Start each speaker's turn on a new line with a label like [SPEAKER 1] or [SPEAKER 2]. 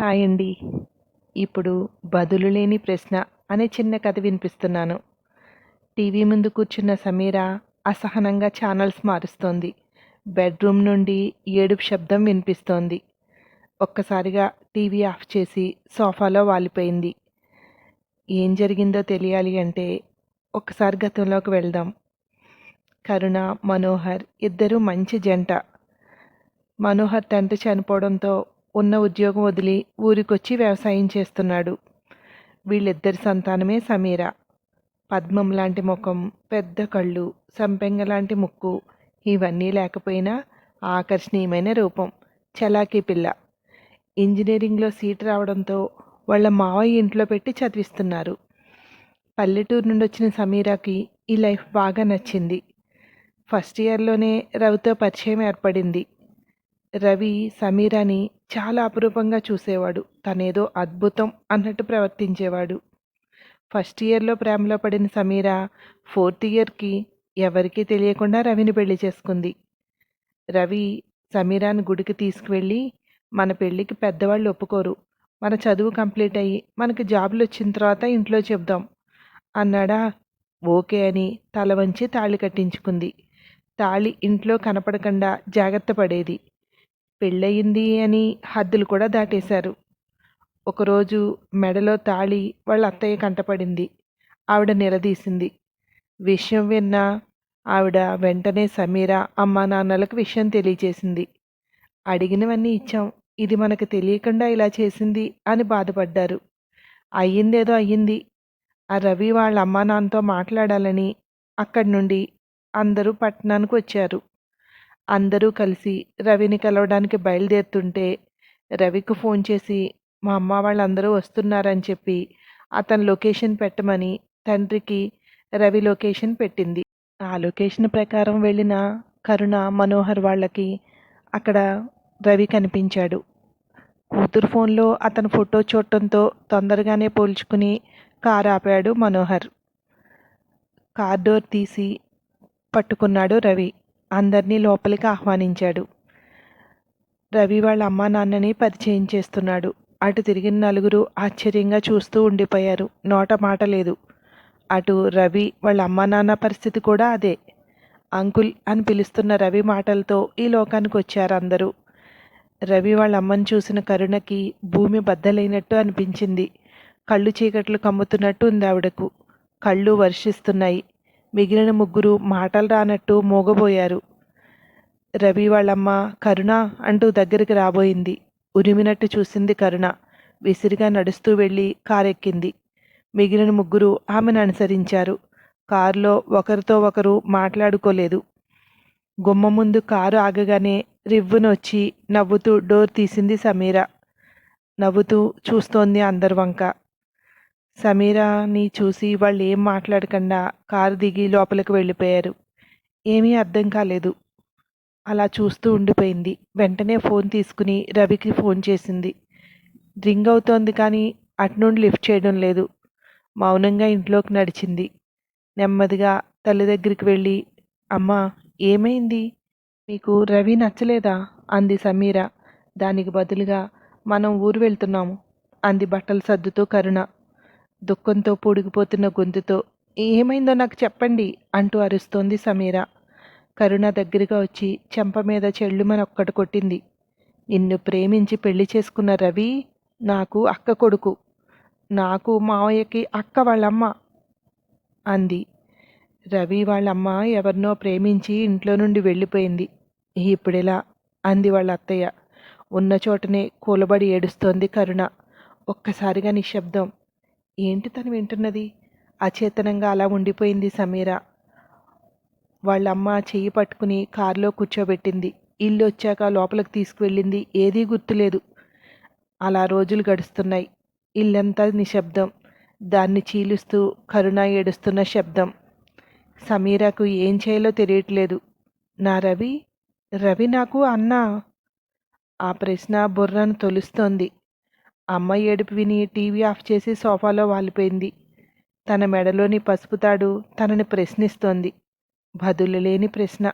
[SPEAKER 1] Hi అండి ఇప్పుడు బదులు లేని ప్రశ్న అనే చిన్న కథ వినిపిస్తున్నాను. టీవీ ముందు కూర్చున్న సమీర అసహనంగా ఛానల్స్ మారుస్తోంది. బెడ్రూమ్ నుండి ఏడుపు శబ్దం వినిపిస్తోంది. ఒక్కసారిగా టీవీ ఆఫ్ చేసి సోఫాలో వాలిపోయింది. ఏం జరిగిందో తెలియాలి అంటే ఒకసారి గతంలోకి వెళ్దాం. కరుణ మనోహర్ ఇద్దరూ మంచి జంట. మనోహర్ తండ్రి చనిపోవడంతో ఉన్న ఉద్యోగం వదిలి ఊరికొచ్చి వ్యవసాయం చేస్తున్నాడు. వీళ్ళిద్దరి సంతానమే సమీర. పద్మం లాంటి ముఖం పెద్ద కళ్ళు సంపెంగ లాంటి ముక్కు ఇవన్నీ లేకపోయినా ఆకర్షణీయమైన రూపం. చలాకీ పిల్ల. ఇంజనీరింగ్లో సీట్ రావడంతో వాళ్ళ మావయ్య ఇంట్లో పెట్టి చదివిస్తున్నారు. పల్లెటూరు నుండి వచ్చిన సమీరాకి ఈ లైఫ్ బాగా నచ్చింది. ఫస్ట్ ఇయర్లోనే రవితో పరిచయం ఏర్పడింది. రవి సమీరాని చాలా అపురూపంగా చూసేవాడు. తనేదో అద్భుతం అన్నట్టు ప్రవర్తించేవాడు. ఫస్ట్ ఇయర్లో ప్రేమలో పడిన సమీర ఫోర్త్ ఇయర్కి ఎవరికీ తెలియకుండా రవిని పెళ్ళి చేసుకుంది. రవి సమీరాని గుడికి తీసుకువెళ్ళి మన పెళ్ళికి పెద్దవాళ్ళు ఒప్పుకోరు. మన చదువు కంప్లీట్ అయ్యి మనకి జాబులు వచ్చిన తర్వాత ఇంట్లో చెప్దాం అన్నాడా. ఓకే అని తల వంచి తాళి కట్టించుకుంది. తాళి ఇంట్లో కనపడకుండా జాగ్రత్త పడేది. పెళ్ళయింది అని హద్దులు కూడా దాటేశారు. ఒకరోజు మెడలో తాళి వాళ్ళ అత్తయ్య కంటపడింది. ఆవిడ నిలదీసింది. విషయం విన్న ఆవిడ వెంటనే సమీర అమ్మా నాన్నలకు విషయం తెలియచేసింది అడిగినవన్నీ ఇచ్చాం. ఇది మనకు తెలియకుండా ఇలా చేసింది అని బాధపడ్డారు. అయ్యిందేదో అయ్యింది. ఆ రవి వాళ్ళ అమ్మా నాన్నతో మాట్లాడాలని అక్కడి నుండి అందరూ పట్టణానికి వచ్చారు. అందరూ కలిసి రవిని కలవడానికి బయలుదేరుతుంటే రవికి ఫోన్ చేసి మా అమ్మ వాళ్ళందరూ వస్తున్నారని చెప్పి అతని లొకేషన్ పెట్టమని తండ్రికి రవి లొకేషన్ పెట్టింది. ఆ లొకేషన్ ప్రకారం వెళ్ళిన కరుణ మనోహర్ వాళ్ళకి అక్కడ రవి కనిపించాడు. కూతురు ఫోన్లో అతని ఫోటో చూడటంతో తొందరగానే పోల్చుకుని కారు ఆపాడు మనోహర్. కార్ డోర్ తీసి పట్టుకున్నాడు రవి. అందరినీ లోపలికి ఆహ్వానించాడు. రవి వాళ్ళ అమ్మా నాన్నని పరిచయం చేస్తున్నాడు. అటు తిరిగిన నలుగురు ఆశ్చర్యంగా చూస్తూ ఉండిపోయారు. నోట మాట లేదు. అటు రవి వాళ్ళ అమ్మా నాన్న పరిస్థితి కూడా అదే. అంకుల్ అని పిలుస్తున్న రవి మాటలతో ఈ లోకానికి వచ్చారు అందరూ. రవి వాళ్ళ అమ్మని చూసిన కరుణకి భూమి బద్దలైనట్టు అనిపించింది. కళ్ళు చీకట్లు కమ్ముతున్నట్టు ఉంది ఆవిడకు. కళ్ళు వర్షిస్తున్నాయి. మిగిలిన ముగ్గురు మాటలు రానట్టు మోగబోయారు. రవి వాళ్ళమ్మ కరుణ అంటూ దగ్గరికి రాబోయింది. ఉరిమినట్టు చూసింది కరుణ. విసిరిగా నడుస్తూ వెళ్ళి కారెక్కింది. మిగిలిన ముగ్గురు ఆమెను అనుసరించారు. కారులో ఒకరితో ఒకరు మాట్లాడుకోలేదు. గుమ్మ ముందు కారు ఆగగానే రివ్వునొచ్చి నవ్వుతూ డోర్ తీసింది సమీర. నవ్వుతూ చూస్తోంది అందరి వంక సమీరాని చూసి వాళ్ళు ఏం మాట్లాడకుండా కారు దిగి లోపలికి వెళ్ళిపోయారు. ఏమీ అర్థం కాలేదు. అలా చూస్తూ ఉండిపోయింది. వెంటనే ఫోన్ తీసుకుని రవికి ఫోన్ చేసింది. రింగ్ అవుతోంది కానీ అటునుండి లిఫ్ట్ చేయడం లేదు. మౌనంగా ఇంట్లోకి నడిచింది. నెమ్మదిగా తల్లి దగ్గరికి వెళ్ళి అమ్మ ఏమైంది? మీకు రవి నచ్చలేదా? అంది సమీర. దానికి బదులుగా మనం ఊరు వెళ్తున్నాము అంది బట్టలు సర్దుతూ కరుణ. దుఃఖంతో పూడిగిపోతున్న గొంతుతో ఏమైందో నాకు చెప్పండి అంటూ అరుస్తోంది సమీర. కరుణ దగ్గరగా వచ్చి చెంప మీద చెల్లుమని ఒక్కటి కొట్టింది. నిన్ను ప్రేమించి పెళ్ళి చేసుకున్న రవి నాకు అక్క కొడుకు. నాకు మావయ్యకి అక్క వాళ్ళమ్మ అంది. రవి వాళ్ళమ్మ ఎవరినో ప్రేమించి ఇంట్లో నుండి వెళ్ళిపోయింది. ఇప్పుడెలా? అంది వాళ్ళ అత్తయ్య ఉన్న చోటనే కూలబడి ఏడుస్తోంది కరుణ. ఒక్కసారిగా నిశ్శబ్దం. ఏంటి తను వింటున్నది? అచేతనంగా అలా ఉండిపోయింది సమీర. వాళ్ళమ్మ చెయ్యి పట్టుకుని కారులో కూర్చోబెట్టింది. ఇల్లు వచ్చాక లోపలికి తీసుకువెళ్ళింది. ఏదీ గుర్తులేదు. అలా రోజులు గడుస్తున్నాయి. ఇల్లంతా నిశ్శబ్దం. దాన్ని చీలుస్తూ కరుణ ఏడుస్తున్న శబ్దం. సమీరకు ఏం చేయాలో తెలియట్లేదు. నా రవి? రవి నాకు అన్నా? ఆ ప్రశ్న బుర్రను తొలుస్తోంది. అమ్మ ఏడుపు విని టీవీ ఆఫ్ చేసి సోఫాలో వాలిపోయింది. తన మెడలోని పసుపు తాడు తనని ప్రశ్నిస్తోంది. బదులు లేని ప్రశ్న.